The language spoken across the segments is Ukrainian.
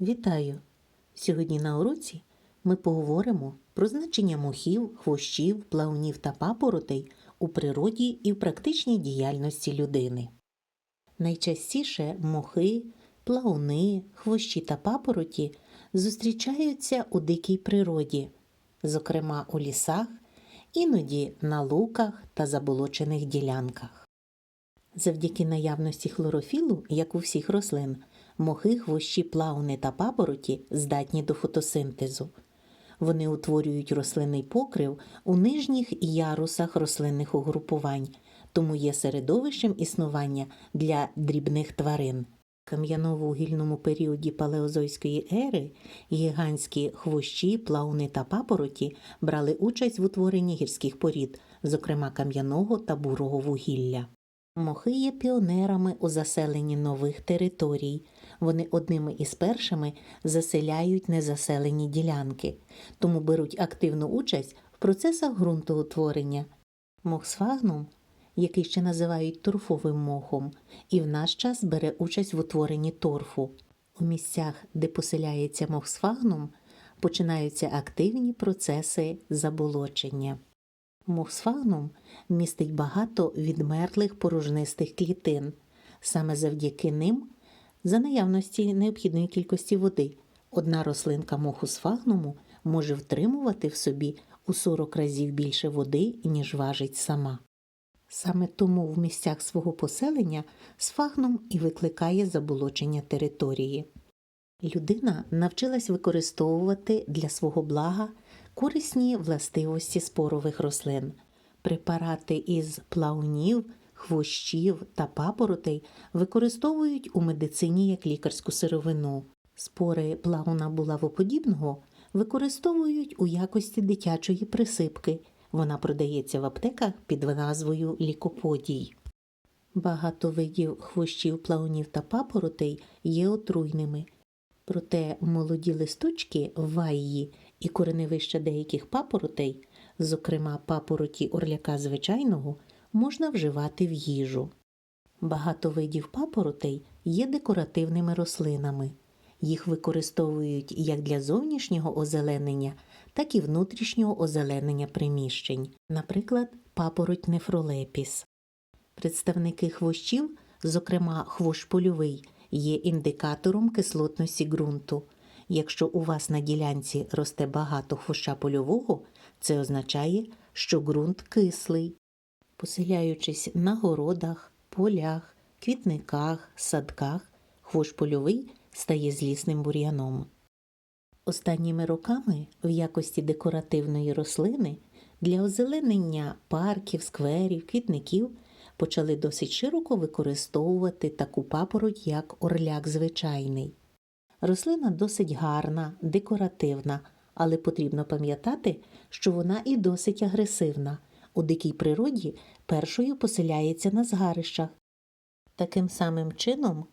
Вітаю! Сьогодні на уроці ми поговоримо про значення мохів, хвощів, плавнів та папоротей у природі і в практичній діяльності людини. Найчастіше мохи, плауни, хвощі та папороті зустрічаються у дикій природі, зокрема у лісах, іноді на луках та заболочених ділянках. Завдяки наявності хлорофілу, як у всіх рослин, мохи, хвощі, плауни та папороті здатні до фотосинтезу. Вони утворюють рослинний покрив у нижніх ярусах рослинних угрупувань, тому є середовищем існування для дрібних тварин. В кам'яно-вугільному періоді палеозойської ери гігантські хвощі, плауни та папороті брали участь в утворенні гірських порід, зокрема кам'яного та бурого вугілля. Мохи є піонерами у заселенні нових територій. Вони одними із першими заселяють незаселені ділянки, тому беруть активну участь в процесах ґрунтоутворення. Мох сфагнум, який ще називають торфовим мохом, і в наш час бере участь в утворенні торфу. У місцях, де поселяється мох сфагнум, починаються активні процеси заболочення. Мухсфагнум містить багато відмерлих порожнистих клітин. Саме завдяки ним, за наявності необхідної кількості води, одна рослинка моху сфагнуму може втримувати в собі у 40 разів більше води, ніж важить сама. Саме тому в місцях свого поселення сфагнум і викликає заболочення території. Людина навчилась використовувати для свого блага корисні властивості спорових рослин. Препарати із плаунів, хвощів та папоротей використовують у медицині як лікарську сировину. Спори плауна булавоподібного використовують у якості дитячої присипки. Вона продається в аптеках під назвою лікоподій. Багато видів хвощів, плаунів та папоротей є отруйними. Проте молоді листочки вайї і кореневища деяких папоротей, зокрема папороті орляка звичайного, можна вживати в їжу. Багато видів папоротей є декоративними рослинами. Їх використовують як для зовнішнього озеленення, так і внутрішнього озеленення приміщень, наприклад, папороть нефролепіс. Представники хвощів, зокрема хвощ польовий, є індикатором кислотності ґрунту. Якщо у вас на ділянці росте багато хвоща польового, це означає, що ґрунт кислий. Поселяючись на городах, полях, квітниках, садках, хвощ польовий стає злісним бур'яном. Останніми роками в якості декоративної рослини для озеленення парків, скверів, квітників почали досить широко використовувати таку папороть, як орляк звичайний. Рослина досить гарна, декоративна, але потрібно пам'ятати, що вона і досить агресивна. У дикій природі першою поселяється на згарищах. Таким самим чином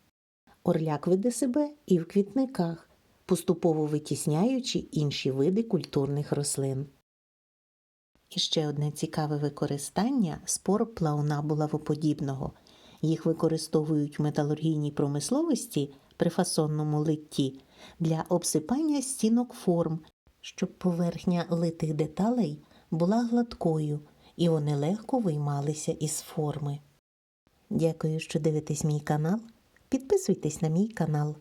орляк веде себе і в квітниках, поступово витісняючи інші види культурних рослин. І ще одне цікаве використання спор плауна булавоподібного. Їх використовують в металургійній промисловості при фасонному литті для обсипання стінок форм, щоб поверхня литих деталей була гладкою і вони легко виймалися із форми. Дякую, що дивитесь мій канал. Підписуйтесь на мій канал.